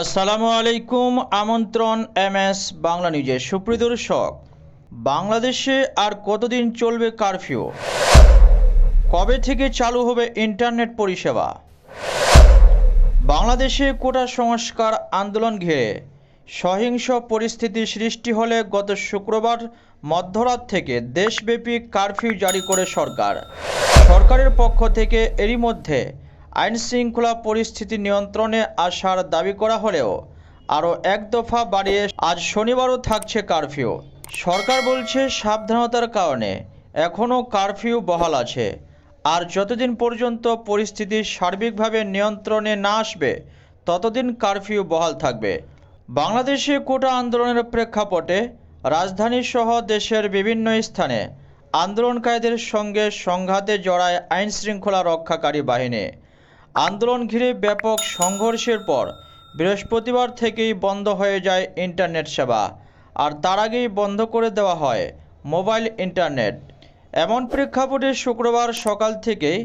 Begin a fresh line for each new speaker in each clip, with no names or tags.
আসসালামু আলাইকুম, আমন্ত্রণ এম এস বাংলা নিউজে সুপ্রিয় দর্শক। বাংলাদেশে আর কতদিন চলবে কারফিউ? কবে থেকে চালু হবে ইন্টারনেট পরিষেবা? বাংলাদেশে কোটা সংস্কার আন্দোলন ঘিরে সহিংস পরিস্থিতি সৃষ্টি হলে গত শুক্রবার মধ্যরাত থেকে দেশব্যাপী কারফিউ জারি করে সরকার। সরকারের পক্ষ থেকে এরই মধ্যে আইন শৃঙ্খলা পরিস্থিতি নিয়ন্ত্রণে আসার দাবি করা হলেও আরও এক দফা বাড়িয়ে আজ শনিবারও থাকছে কারফিউ। সরকার বলছে সাবধানতার কারণে এখনও কারফিউ বহাল আছে। আর যতদিন পর্যন্ত পরিস্থিতি সার্বিকভাবে নিয়ন্ত্রণে না আসবে, ততদিন কারফিউ বহাল থাকবে। বাংলাদেশে কোটা আন্দোলনের প্রেক্ষাপটে রাজধানী সহ দেশের বিভিন্ন স্থানে আন্দোলনকারীদের সঙ্গে সংঘাতে জড়ায় আইনশৃঙ্খলা রক্ষাকারী বাহিনী। আন্দোলন ঘিরে ব্যাপক সংঘর্ষের পর বৃহস্পতিবার থেকেই বন্ধ হয়ে যায় ইন্টারনেট সেবা, আর তার আগেই বন্ধ করে দেওয়া হয় মোবাইল ইন্টারনেট। এমন প্রেক্ষাপটে শুক্রবার সকাল থেকেই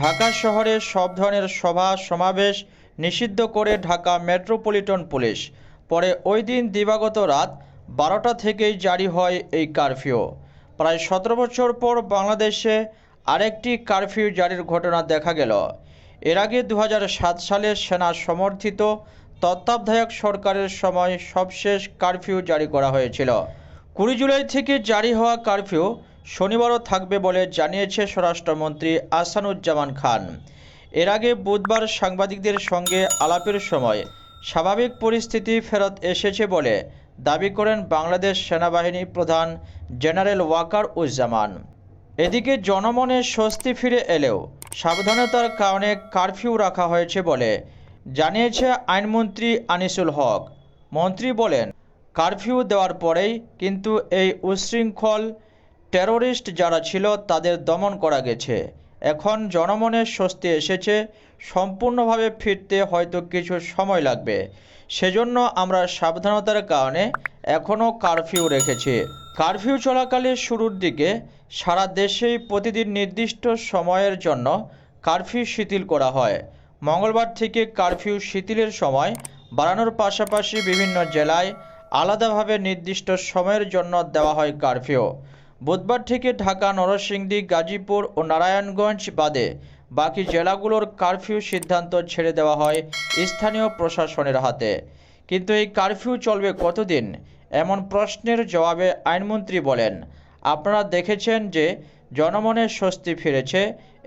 ঢাকা শহরে সব ধরনের সভা, সমাবেশ নিষিদ্ধ করে ঢাকা মেট্রোপলিটন পুলিশ। পরে ওই দিন দিবাগত রাত বারোটা থেকেই জারি হয় এই কারফিউ। প্রায় সতেরো বছর পর বাংলাদেশে আরেকটি কারফিউ জারির ঘটনা দেখা গেল। এর আগে দু হাজার সাত সালে সেনা সমর্থিত তত্ত্বাবধায়ক সরকারের সময় সবশেষ কারফিউ জারি করা হয়েছিল। কুড়ি জুলাই থেকে জারি হওয়া কারফিউ শনিবারও থাকবে বলে জানিয়েছে স্বরাষ্ট্রমন্ত্রী আসানুজ্জামান খান। এর আগে বুধবার সাংবাদিকদের সঙ্গে আলাপের সময় স্বাভাবিক পরিস্থিতি ফেরত এসেছে বলে দাবি করেন বাংলাদেশ সেনাবাহিনী প্রধান জেনারেল ওয়াকার উজ্জামান। এদিকে জনমনে স্বস্তি ফিরে এলেও সাবধানতার কারণে কারফিউ রাখা হয়েছে বলে জানিয়েছে আইনমন্ত্রী আনিসুল হক। মন্ত্রী বলেন, কারফিউ দেওয়ার পরেই কিন্তু এই উচ্ছৃঙ্খল টেরোরিস্ট যারা ছিল তাদের দমন করা গেছে। এখন জনমনে স্বস্তি এসেছে, সম্পূর্ণভাবে ফিরতে হয়তো কিছু সময় লাগবে। সেজন্য আমরা সাবধানতার কারণে এখনও কারফিউ রেখেছে। কারফিউ চলাকালে শুরুর দিকে সারা দেশেই প্রতিদিন নির্দিষ্ট সময়ের জন্য কারফিউ শিথিল করা হয়। মঙ্গলবার থেকে কারফিউ শিথিলের সময় বাড়ানোর পাশাপাশি বিভিন্ন জেলায় আলাদাভাবে নির্দিষ্ট সময়ের জন্য দেওয়া হয় কারফিউ। বুধবার থেকে ঢাকা, নরসিংদী, গাজীপুর ও নারায়ণগঞ্জ বাদে বাকি জেলাগুলোর কারফিউ সিদ্ধান্ত ছেড়ে দেওয়া হয় স্থানীয় প্রশাসনের হাতে। কিন্তু এই কারফিউ চলবে কতদিন? এমন প্রশ্নের জবাবে আইনমন্ত্রী বলেন, আপনারা দেখেছেন যে জনমনে স্বস্তি ফিরেছে।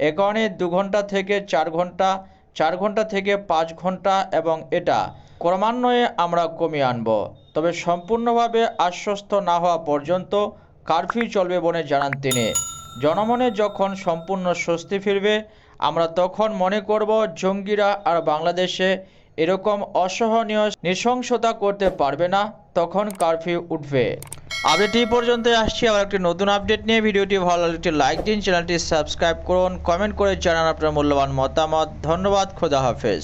এ কারণে দু ঘণ্টা থেকে চার ঘণ্টা চার ঘণ্টা থেকে পাঁচ ঘণ্টা এবং এটা ক্রমান্বয়ে আমরা কমিয়ে আনব। তবে সম্পূর্ণভাবে আশ্বস্ত না হওয়া পর্যন্ত কারফিউ চলবে বলে জানান তিনি। জনমনে যখন সম্পূর্ণ স্বস্তি ফিরবে, আমরা তখন মনে করব জঙ্গিরা আর বাংলাদেশে এরকম অসহনীয় নৃশংসতা করতে পারবে না, তখন কারফিউ উঠবে। আপডেট এই পর্যন্ত আসছি, আবার একটি নতুন আপডেট নিয়ে। ভিডিওটি ভালো লাগলে একটি লাইক দিন চ্যানেলটি সাবস্ক্রাইব করুন কমেন্ট করে জানান আপনার মূল্যবান মতামত। ধন্যবাদ, খোদা হাফেজ।